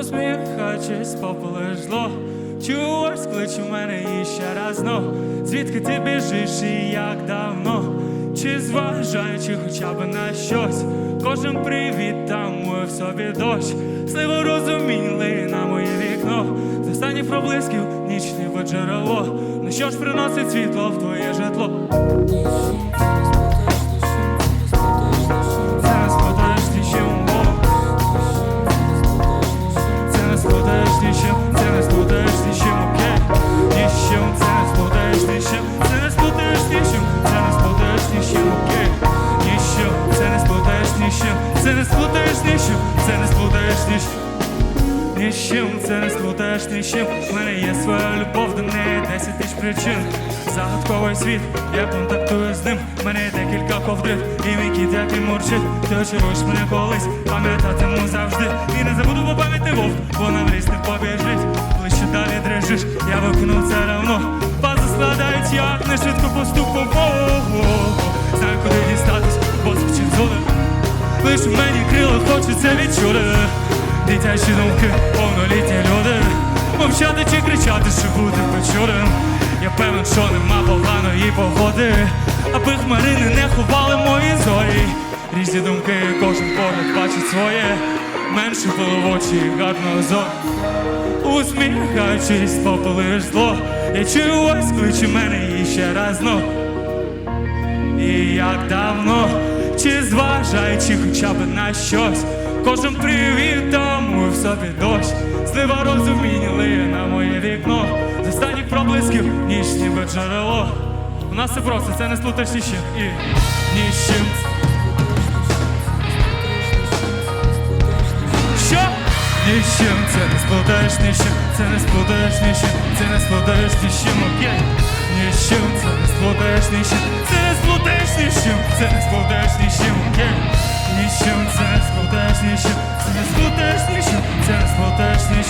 Усміхаючись, зло Чуєш, кличе мене і ще раз знов Звідки ти біжиш і як давно? Чи зважаючи хоча б на щось Кожен привіт тамує в собі дощ. Сливо розуміли на моє вікно. З останніх проблисків нічне джерело Ну що ж приносить світло в твоє житло? Це не сподаєш нічим, це не сподаєш нічим. Нічим, це не сплутаєш нічим. В мене є своя любов до неї, 10 тисяч причин. Загадковий світ, я контактую з ним. Мене декілька ковдрів І мій кіт, який мурчить. Ти очаруєш мене колись, пам'ятатиму завжди. І не забуду, бо пам'ятний вовк Вона в ліс не побіжить. Ближче далі дрижиш, я виконав це давно Пази складають, як не швидко поступом. Знаю, куди бо зони Лиш мені крила хочеться відчути Дитячі думки, повнолітні люди. Мовчати чи кричати, що бути почутим Я певен, що нема поганої погоди. Аби хмарини не ховали мої зорі. Різні думки, кожен погляд бачить своє. Менше було в очі гарного зору Усміхаючись, попелиш зло. Я чую ось кличе мене і ще раз знов і як давно, чи зважаючи хоча б на щось, кожен привіт тому в собі дощ, слива розуміння на моє вікно, з останніх проблисків ніч ніби джерело. У нас все просто, це не сплутаєш ні з чим і ні з чим. Що? Ні з чим, це не сплутаєш ні з чим, це не сплутаєш ні з чим, це не сплутаєш ні з окей. Ні з чим, це не сплутаєш ні це не сплутаєш ні це не сплутаєш